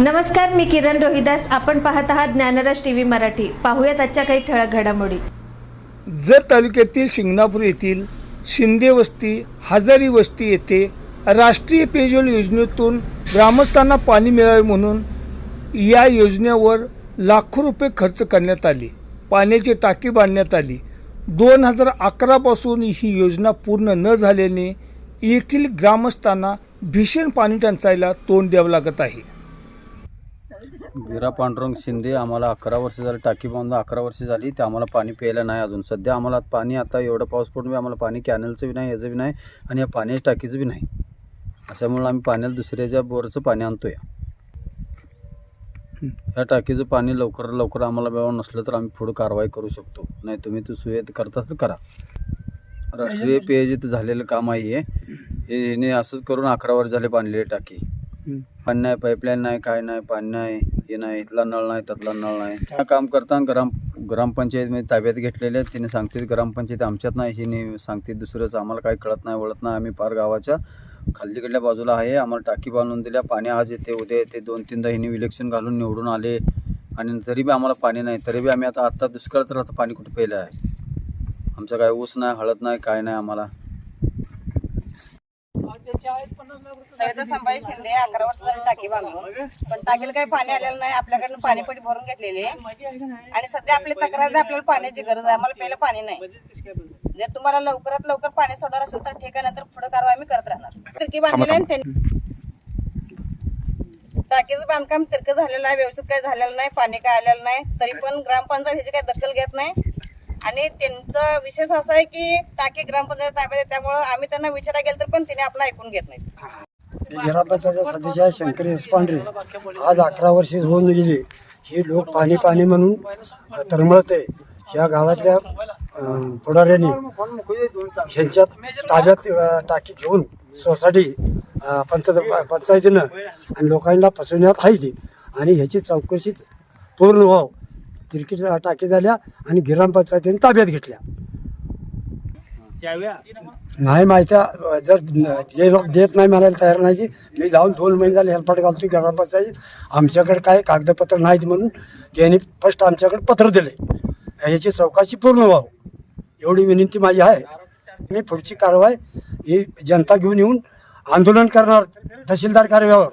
नमस्कार मी किरण रोहिदास. आपण पाहत आहात ज्ञानराज टी व्ही मराठी. पाहूयात आजच्या काही ठळक घडामोडी. जत तालुक्यातील शिंगणापूर येथील शिंदे वस्ती हजारी वस्ती येथे राष्ट्रीय पेयजल योजनेतून ग्रामस्थांना पाणी मिळावे म्हणून या योजनेवर लाखो रुपये खर्च करण्यात आले. पाण्याची टाकी बांधण्यात आली. दोन हजार अकरापासून ही योजना पूर्ण न झाल्याने येथील ग्रामस्थांना भीषण पाणी टंचाईला तोंड द्यावं लागत आहे. वीरा पांडुरंग शिंदे आम्हाला अकरा वर्ष झाली टाकी बांधून अकरा वर्ष झाली ते आम्हाला पाणी प्यायला नाही अजून. सध्या आम्हाला पाणी आता एवढं पाऊस पडून आम्हाला पाणी कॅनलचं बी नाही याचं बी नाही आणि या पाण्याच्या टाकीचं बी नाही. अशामुळे आम्ही पाण्याला दुसऱ्याच्या बोरचं पाणी आणतोय. या टाकीचं पाणी लवकर लवकर आम्हाला मिळवून नसलं तर आम्ही पुढं कारवाई करू शकतो. नाही तुम्ही तू सुविधा करताच तर करा. राष्ट्रीय पेयजित झालेलं काम आहे हे. हे याने असंच करून अकरा वर्ष झाले बांधलेली टाकी. पाणी नाही पाईपलाईन नाही काय नाही पाणी नाही हे नाही इथला नळ नाही त्यातला नळ नाही. हा काम करताना ग्राम ग्रामपंचायतमध्ये ताब्यात घेतलेले आहेत. तिने सांगते ग्रामपंचायत आमच्यात नाही. हिने सांगते दुसरंच आम्हाला काही कळत नाही वळत नाही. आम्ही पार गावाच्या खालतीकडल्या बाजूला आहे. आम्हाला टाकी बांधून दिल्या. पाणी आज येते उद्या येते. दोन तीनदा हिने इलेक्शन घालून निवडून आले. आणि तरी बी आम्हाला पाणी नाही. तरी बी आम्ही आता आत्ता दुष्काळ तर आता पाणी कुठं पहिलं आहे? आमचं काय ऊस नाही हळद नाही काय नाही आम्हाला. सविता संभाजी शिंदे अकरा वर्ष झाली टाकी बांधून. पण टाकीला काही पाणी आलेलं नाही. आपल्याकडनं पाणीपट्टी भरून घेतलेली आहे. आणि सध्या आपली तक्रार आपल्याला पाण्याची गरज आहे आम्हाला प्यायला पाणी नाही. जर तुम्हाला लवकरात लवकर पाणी सोडणार असेल तर ठीक आहे नंतर पुढे कारवाई आम्ही करत राहणार. तिरकी बांधलेली आहे त्यांनी. टाकीचं बांधकाम तिरकं झालेलं आहे व्यवस्थित काही झालेलं नाही पाणी काय आलेलं नाही. तरी पण ग्रामपंचायत ह्याची काही दखल घेत नाही. आणि त्यांचं विशेष असं आहे की टाकी ग्रामपंचायत ताब्यात आहे त्यामुळं आम्ही त्यांना विचारा गेलं तर पण तिने आपलं ऐकून घेत नाही सदस्य आहे शंकर यशपांढरे आज अकरा वर्षे होऊन गेली. हे लोक पाणी पाणी म्हणून तरमळते या गावातल्या पुढाऱ्यांनी ह्यांच्या ताब्यात टाकी घेऊन सोसायटी पंच पंचायत पंचायतीनं आणि लोकांना फसवण्यात आहे ती आणि ह्याची चौकशी पूर्ण व्हाव. तिरकीट टाकी झाल्या आणि ग्रामपंचायतीने ताब्यात घेतल्या. नाही माहिती जर जे लोक देत नाही म्हणायला तयार नाही की मी जाऊन दोन महिने झाले हेल्पाट घालतो ग्रामपंचायत आमच्याकडे काय कागदपत्र नाहीत म्हणून त्यांनी फर्स्ट आमच्याकडे पत्र दिले ह्याची चौकशी पूर्ण व्हावं. एवढी विनंती माझी आहे. मी पुढची कारवाई ही जनता घेऊन येऊन आंदोलन करणार तहसीलदार कार्यालयावर.